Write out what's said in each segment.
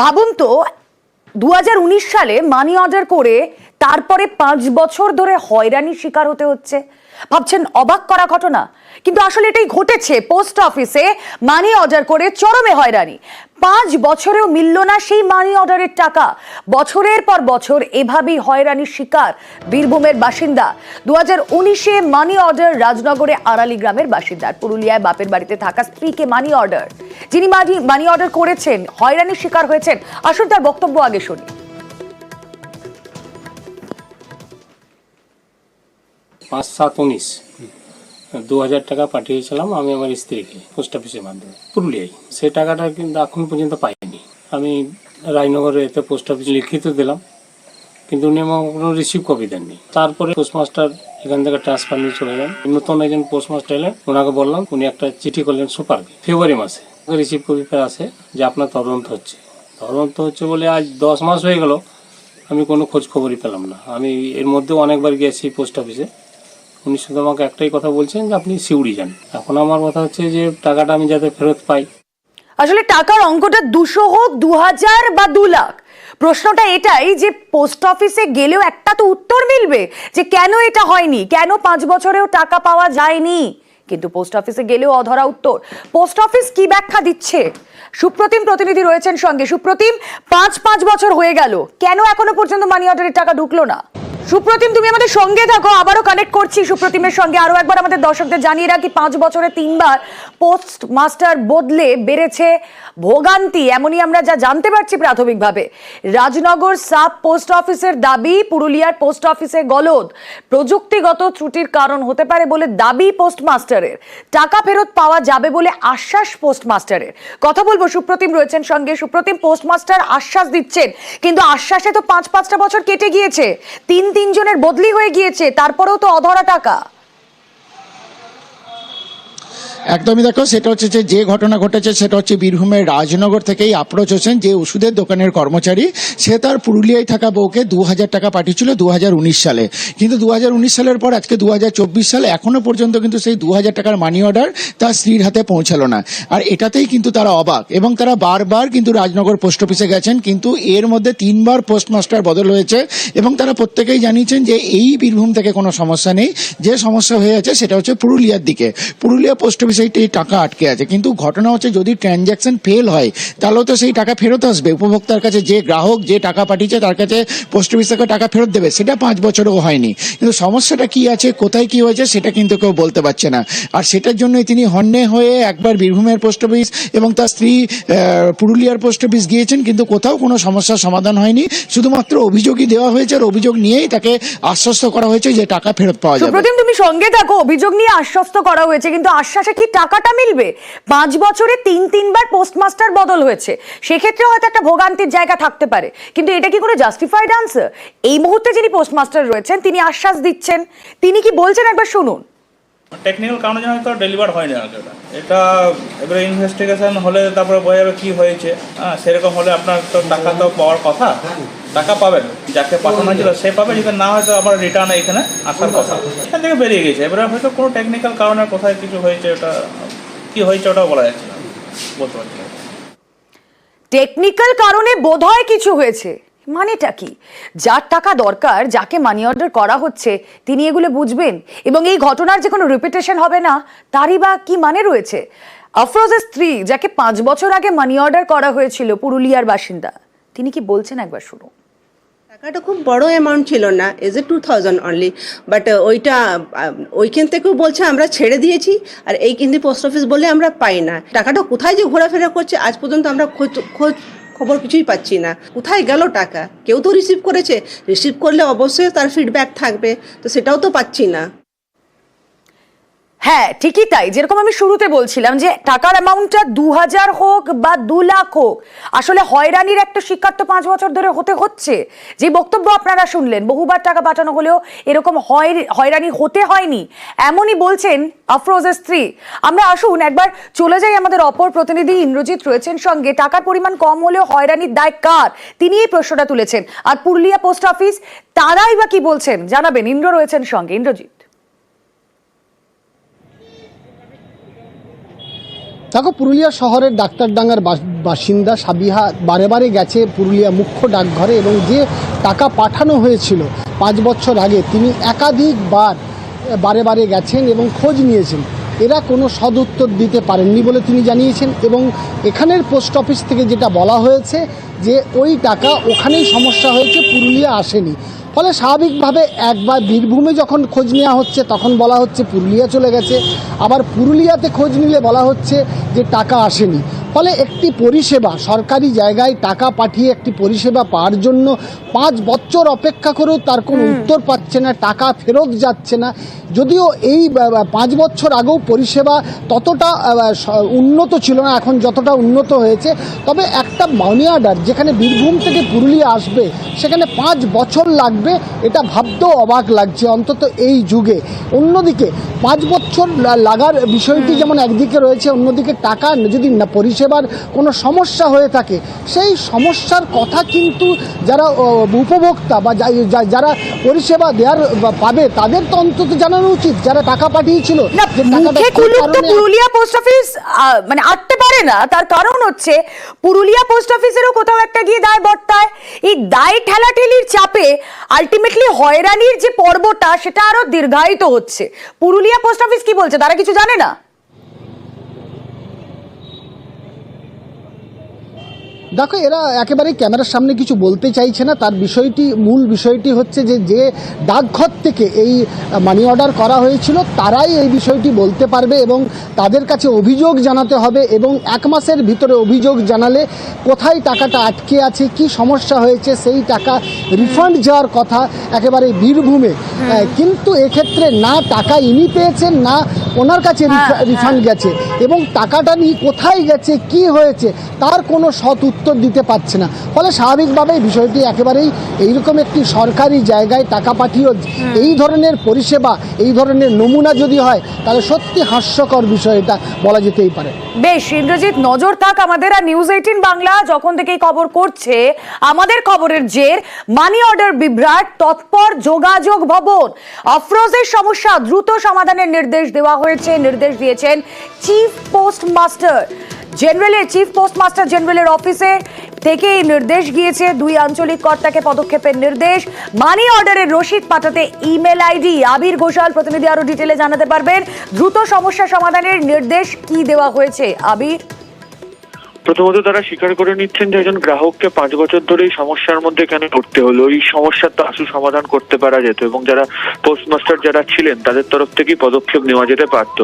ভাবুন তো দু হাজার উনিশ সালে মানি অর্ডার করে তারপরে পাঁচ বছর ধরে হয়রানির শিকার হতে হচ্ছে। ভাবছেন অবাক করা ঘটনা। কিন্তু আসলে এটাই ঘটেছে। পোস্ট অফিসে মানি অর্ডার করে চরমে হয়রানি। পাঁচ বছরেও মিলল না সেই মানি অর্ডারের টাকা। বছরের পর বছর এভাবেই হয়রানির শিকার বীরভূমের বাসিন্দা। দু হাজার উনিশে মানি অর্ডার রাজনগরে আড়ালি গ্রামের বাসিন্দার পুরুলিয়ায় বাপের বাড়িতে থাকা স্ত্রীকে মানি অর্ডার যিনি মানি মানি অর্ডার করেছেন, হয়রানির শিকার হয়েছেন। আসুন তার বক্তব্য আগে শুনি। পাঁচ সাত উনিশ। দু হাজার টাকা পাঠিয়েছিলাম আমি আমার স্ত্রীকে পোস্ট অফিসের মাধ্যমে, পুরুলিয়ায়। সে টাকাটা কিন্তু এখন পর্যন্ত পাইনি। আমি রায়নগরে এতে পোস্ট অফিসে লিখিত দিলাম, কিন্তু উনি আমার কোনো রিসিভ কপি দেননি। তারপরে পোস্টমাস্টার এখান থেকে ট্রান্সফার নিয়ে চলে যান নতুন একজন পোস্টমাস্টার এলেন ওনাকে বললাম, উনি একটা চিঠি করলেন সুপারকে। ফেব্রুয়ারি মাসে রিসিভ কপিতে আসে যে আপনার তদন্ত হচ্ছে। তদন্ত হচ্ছে বলে আজ দশ মাস হয়ে গেল, আমি কোনো খোঁজ খবরই পেলাম না। আমি এর মধ্যেও অনেকবার গিয়েছি পোস্ট অফিসে। উনি শুধু আমাকে একটাই কথা বলছেন যে আপনি সিউড়ি যান। এখন আমার কথা হচ্ছে যে টাকাটা আমি যাতে ফেরত পাই। আসলে টাকার অঙ্কটা দুশো হোক, দু হাজার বা দু লাখ। প্রশ্নটা এটাই যে পোস্ট অফিসে গেলেও একটা তো উত্তর মিলবে যে কেন এটা হয়নি, কেন পাঁচ বছরেও টাকা পাওয়া যায়নি। কিন্তু পোস্ট অফিসে গেলেও অধরা উত্তর। পোস্ট অফিস কি ব্যাখ্যা দিচ্ছে? সুপ্রতিম প্রতিনিধি রয়েছেন সঙ্গে। সুপ্রতিম, পাঁচ পাঁচ বছর হয়ে গেল। কেন এখনও পর্যন্ত মানি অর্ডারের টাকা ঢুকলো না? সুপ্রতিম, তুমি আমাদের সঙ্গে থাকো, আবারও কানেক্ট করছি সুপ্রতিমের সঙ্গে। আরও একবার আমাদের দর্শকদের জানিয়ে রাখি, পাঁচ বছরে তিনবার পোস্ট মাস্টার বদলে বেড়েছে ভোগান্তি, এমনই আমরা যা জানতে পারছি প্রাথমিকভাবে। রাজনগর সাব পোস্ট অফিসের দাবি, পুরুলিয়ার পোস্ট অফিসে গলদ। প্রযুক্তিগত ত্রুটির কারণ হতে পারে বলে দাবি পোস্টমাস্টারের টাকা ফেরত পাওয়া যাবে বলে আশ্বাস পোস্টমাস্টারের কথা বলব, সুপ্রতিম রয়েছেন সঙ্গে। সুপ্রতিম পোস্টমাস্টার আশ্বাস দিচ্ছেন, কিন্তু আশ্বাসে তো পাঁচ পাঁচটা বছর কেটে গিয়েছে। তিন তিনজনের বদলি হয়ে গিয়েছে তারপরেও তো অধরা টাকা। একদমই দেখো, সেটা হচ্ছে যে যে ঘটনা ঘটেছে সেটা হচ্ছে বীরভূমের রাজনগর থেকেই আপ্রোচ হোসেন যে ওষুধের দোকানের কর্মচারী। সে তার পুরুলিয়ায় থাকা বউকে দু হাজার টাকা পাঠিয়েছিল দু হাজার উনিশ সালে। কিন্তু দু হাজার উনিশ সালের পর আজকে দু হাজার চব্বিশ সালে, এখনও পর্যন্ত কিন্তু সেই দু হাজার টাকার মানি অর্ডার তার স্ত্রীর হাতে পৌঁছালো না। আর এটাতেই কিন্তু তারা অবাক এবং তারা বারবার কিন্তু রাজনগর পোস্ট অফিসে গেছেন, কিন্তু এর মধ্যে তিনবার পোস্টমাস্টার বদল হয়েছে এবং তারা প্রত্যেকেই জানিয়েছেন যে, এই বীরভূম থেকে কোনো সমস্যা নেই। যে সমস্যা হয়ে আছে সেটা হচ্ছে পুরুলিয়ার দিকে। পুরুলিয়া পোস্ট এই টাকা আটকে আছে। কিন্তু ঘটনা হচ্ছে যদি ট্রানজ্যাকশন ফেল হয়, তাহলেও তো সেই টাকা ফেরত আসবে। উপভোক্তার কাছে যে গ্রাহক যে টাকা পাঠিয়েছে, তার কাছে পোস্ট অফিস থেকে টাকা ফেরত দেবে। সেটা পাঁচ বছরও হয়নি। কিন্তু সমস্যাটা কি আছে, কোথায় কি হয়েছে, সেটা কিন্তু কেউ বলতে পারছে না। আর সেটার জন্যই তিনি হন্যে হয়ে একবার বীরভূমের পোস্ট অফিস এবং তার স্ত্রী পুরুলিয়ার পোস্ট অফিস গিয়েছেন, কিন্তু কোথাও কোনো সমস্যার সমাধান হয়নি। শুধুমাত্র অভিযোগই দেওয়া হয়েছে আর অভিযোগ নিয়েই তাকে আশ্বস্ত করা হয়েছে যে টাকা ফেরত পাওয়া যাবে। তুমি সঙ্গে থাকো। অভিযোগ নিয়ে আশ্বস্ত করা হয়েছে, কিন্তু আশ্বাসে কি টাকাটা মিলবে? পাঁচ বছরে তিন, তিনবার পোস্টমাস্টার বদল হয়েছে। সেক্ষেত্রে হয়তো একটা ভোগান্তির জায়গা থাকতে পারে। কিন্তু এটা কি কোনো জাস্টিফাইড আনসার এই মুহূর্তে যিনি পোস্টমাস্টার রয়েছেন, তিনি আশ্বাস দিচ্ছেন। তিনি কি বলছেন? একবার শুনুন। টেকনিক্যাল কারণে জন্য তো ডেলিভার হয়নি আগে ওটা এটা এবারে ইনভেস্টিগেশন হলে তারপরে বোঝা যাবে কী হয়েছে। হ্যাঁ সেরকম হলে আপনার তো টাকা তো পাওয়ার কথা। টাকা পাবেন, যাকে পাঠানো হয়েছিল সে পাবে, যদি না হয়তো আবার রিটার্ন এখানে আসার কথা। এখান থেকে বেরিয়ে গেছে এবারে হয়তো কোনো টেকনিক্যাল কারণে কোথায় কিছু হয়েছে ওটা, কী হয়েছে ওটাও বলা যাচ্ছে বলতে পারছি টেকনিক্যাল কারণে বোধহয় কিছু হয়েছে। মানেটা কি? যার টাকা দরকার, যাকে মানি অর্ডার করা হচ্ছে, তিনি এগুলো বুঝবেন। এবং এই ঘটনার যে কোনো রিপিটেশন হবে না, তারই বা কি মানে রয়েছে? আফরোজের স্ত্রী, যাকে পাঁচ বছর আগে মানি অর্ডার করা হয়েছিল, পুরুলিয়ার বাসিন্দা, তিনি কি বলছেন? একবার শুনুন। টাকাটা খুব বড় অ্যামাউন্ট ছিল না as a two thousand only but ওইটা ওইখান থেকেও বলছে আমরা ছেড়ে দিয়েছি, আর এই কিন্তু পোস্ট অফিস বলে আমরা পাই না। টাকাটা কোথায় যে ঘোরাফেরা করছে, আজ পর্যন্ত আমরা খোঁজ খোঁজ খবর কিছুই পাচ্ছি না। কোথায় গেল টাকা? কেউ তো রিসিভ করেছে রিসিভ করলে অবশ্যই তার ফিডব্যাক থাকবে, তো সেটাও তো পাচ্ছি না। হ্যাঁ ঠিকই তাই। যেরকম আমি শুরুতে বলছিলাম যে টাকার অ্যামাউন্টটা দু হাজার হোক বা দু লাখ হোক, আসলে হয়রানির একটা শিকার তো পাঁচ বছর ধরে হতে হচ্ছে। যে বক্তব্য আপনারা শুনলেন, বহুবার টাকা পাঠানো হলেও এরকম হয়, হয়রানি হতে হয়নি। এমনই বলছেন আফরোজের স্ত্রী। আমরা আসুন, একবার চলে যাই আমাদের অপর প্রতিনিধি ইন্দ্রজিৎ রয়েছেন সঙ্গে। টাকার পরিমাণ কম হলেও হয়রানির দায় কার? তিনি এই প্রশ্নটা তুলেছেন। আর পুরুলিয়া পোস্ট অফিস, তারাই বা কি বলছেন? জানাবেন, ইন্দ্র রয়েছেন সঙ্গে। ইন্দ্রজিৎ। দেখো, পুরুলিয়া শহরের ডাক্তারডাঙ্গার বাস- বাসিন্দা সাবিহা বারে বারে গেছে পুরুলিয়া মুখ্য ডাকঘরে এবং যে টাকা পাঠানো হয়েছিল পাঁচ বছর আগে, তিনি একাধিকবার বারে বারে গেছেন এবং খোঁজ নিয়েছেন। এরা কোনো সদুত্তর দিতে পারেননি বলে তিনি জানিয়েছেন এবং এখানের পোস্ট অফিস থেকে যেটা বলা হয়েছে যে ওই টাকা ওখানেই সমস্যা হয়েছে, পুরুলিয়া আসেনি। ফলে স্বাভাবিকভাবে একবার বীরভূমে যখন খোঁজ নেওয়া হচ্ছে, তখন বলা হচ্ছে পুরুলিয়া চলে গেছে। আবার পুরুলিয়াতে খোঁজ নিলে বলা হচ্ছে যে টাকা আসেনি। ফলে একটি পরিষেবা সরকারি জায়গায় টাকা পাঠিয়ে একটি পরিষেবা পাওয়ার জন্য পাঁচ বছর অপেক্ষা করেও তার কোনো উত্তর পাচ্ছে না টাকা ফেরত যাচ্ছে না। যদিও এই পাঁচ বছর আগেও পরিষেবা ততটা উন্নত ছিল না এখন যতটা উন্নত হয়েছে। তবে একটা মানি অর্ডার যেখানে বীরভূম থেকে পুরুলিয়া আসবে সেখানে পাঁচ বছর লাগবে এটা ভাবতেও অবাক লাগছে অন্তত এই যুগে। অন্যদিকে পাঁচ বছর লাগার বিষয়টি যেমন একদিকে রয়েছে অন্যদিকে টাকা যদি না পরিষেবার কোনো সমস্যা হয়ে থাকে। সেই সমস্যার কথা কিন্তু যারা উপভোক্তা বা যারা পরিষেবা দেওয়ার পাবে তাদের তো অন্তত জানানো উচিত যারা টাকা পাঠিয়েছিল পুরুলিয়া পোস্ট অফিস মানে আটতে পারে না। তার কারণ হচ্ছে পুরুলিয়া পোস্ট অফিসেরও কোথাও একটা গিয়ে দায় বর্তায়। এই দায় ঠেলাঠেলির চাপে আলটিমেটলি হয়রানির যে পর্বটা সেটা আরও দীর্ঘায়িত হচ্ছে। পুরুলিয়া পোস্ট অফিস কি বলছে? তারা কিছু জানে না? দেখো এরা একেবারেই ক্যামেরার সামনে কিছু বলতে চাইছে না। তার বিষয়টি মূল বিষয়টি হচ্ছে যে যে ডাকঘর থেকে এই মানি অর্ডার করা হয়েছিল তারাই এই বিষয়টি বলতে পারবে এবং তাদের কাছে অভিযোগ জানাতে হবে এবং এক মাসের ভিতরে অভিযোগ জানালে কোথায় টাকাটা আটকে আছে কি সমস্যা হয়েছে সেই টাকা রিফান্ড যাওয়ার কথা একেবারে বীরভূমে। কিন্তু এক্ষেত্রে না টাকা ইনি পেয়েছেন না ওনার কাছে হ্যাঁ, রিফান্ড গেছে এবং টাকাটা নিয়ে কোথায় গেছে কি হয়েছে তার কোনো সৎ উত্তর দিতে পারছে না। ফলে স্বাভাবিকভাবেই বিষয়টি একেবারেই এইরকম একটি সরকারি জায়গায় টাকা পাঠিয়েও এই ধরনের পরিষেবা এই ধরনের নমুনা যদি হয় তাহলে সত্যি হাস্যকর বিষয় এটা বলা যেতেই পারে। বেশ ইন্দ্রজিৎ নজর থাক আমাদের। আর নিউজ এইটিন বাংলা যখন থেকে খবর করছে আমাদের খবরের জের মানি অর্ডার বিভ্রাট তৎপর যোগাযোগ ভবন। অফরোজের সমস্যা দ্রুত সমাধানের নির্দেশ দেওয়া হয়েছে, নির্দেশ দিয়েছেন চিফ পোস্ট মাস্টার জেনারেলের চিফ পোস্ট মাস্টার জেনারেলের অফিসে থেকে এই নির্দেশ গিয়েছে। দুই আঞ্চলিক কর্তাকে পদক্ষেপের নির্দেশ। মানি অর্ডারের রসিদ পাঠাতে ইমেল আইডি আবির ঘোষাল প্রতিনিধি আরও ডিটেলে জানাতে পারবেন। দ্রুত সমস্যা সমাধানের নির্দেশ কি দেওয়া হয়েছে? আবির? প্রথমত তারা স্বীকার করে নিচ্ছেন যে একজন গ্রাহককে পাঁচ বছর ধরে এই সমস্যার মধ্যে কেন পড়তে হলো? এই সমস্যার তো আসু সমাধান করতে পারা যেত এবং যারা পোস্টমাস্টার যারা ছিলেন তাদের তরফ থেকেই পদক্ষেপ নেওয়া যেতে পারত।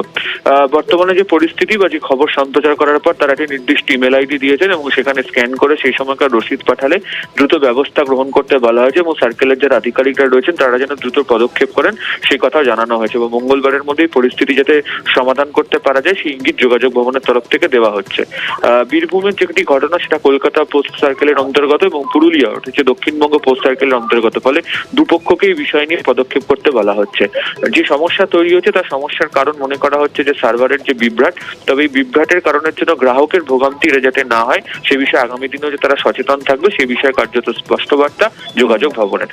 বর্তমানে যে পরিস্থিতি বা যে খবর সম্প্রচার করার পর তারা একটি নির্দিষ্ট ইমেল আইডি দিয়েছেন এবং সেখানে স্ক্যান করে সেই সময়কার রসিদ পাঠালে দ্রুত ব্যবস্থা গ্রহণ করতে বলা হয়েছে এবং সার্কেলের যারা আধিকারিকরা রয়েছেন তারা যেন দ্রুত পদক্ষেপ করেন সেই কথাও জানানো হয়েছে এবং মঙ্গলবারের মধ্যেই পরিস্থিতি যাতে সমাধান করতে পারা যায় সেই ইঙ্গিত যোগাযোগ ভবনের তরফ থেকে দেওয়া হচ্ছে। আহ, বীরভূমের যে একটি ঘটনা, সেটা কলকাতা পোস্ট সার্কেলের অন্তর্গত এবং পুরুলিয়া হচ্ছে দক্ষিণবঙ্গ পোস্ট সার্কেলের অন্তর্গত। ফলে দুপক্ষকে এই বিষয় নিয়ে পদক্ষেপ করতে বলা হচ্ছে। যে সমস্যা তৈরি হচ্ছে, তার সমস্যার কারণ মনে করা হচ্ছে যে সার্ভারের যে বিভ্রাট, তবে এই বিভ্রাটের কারণের জন্য গ্রাহকের ভোগান্তি যাতে না হয়, সে বিষয়ে আগামী দিনেও যে তারা সচেতন থাকবে, সে বিষয়ে কার্যত স্পষ্ট বার্তা যোগাযোগ ভবনের।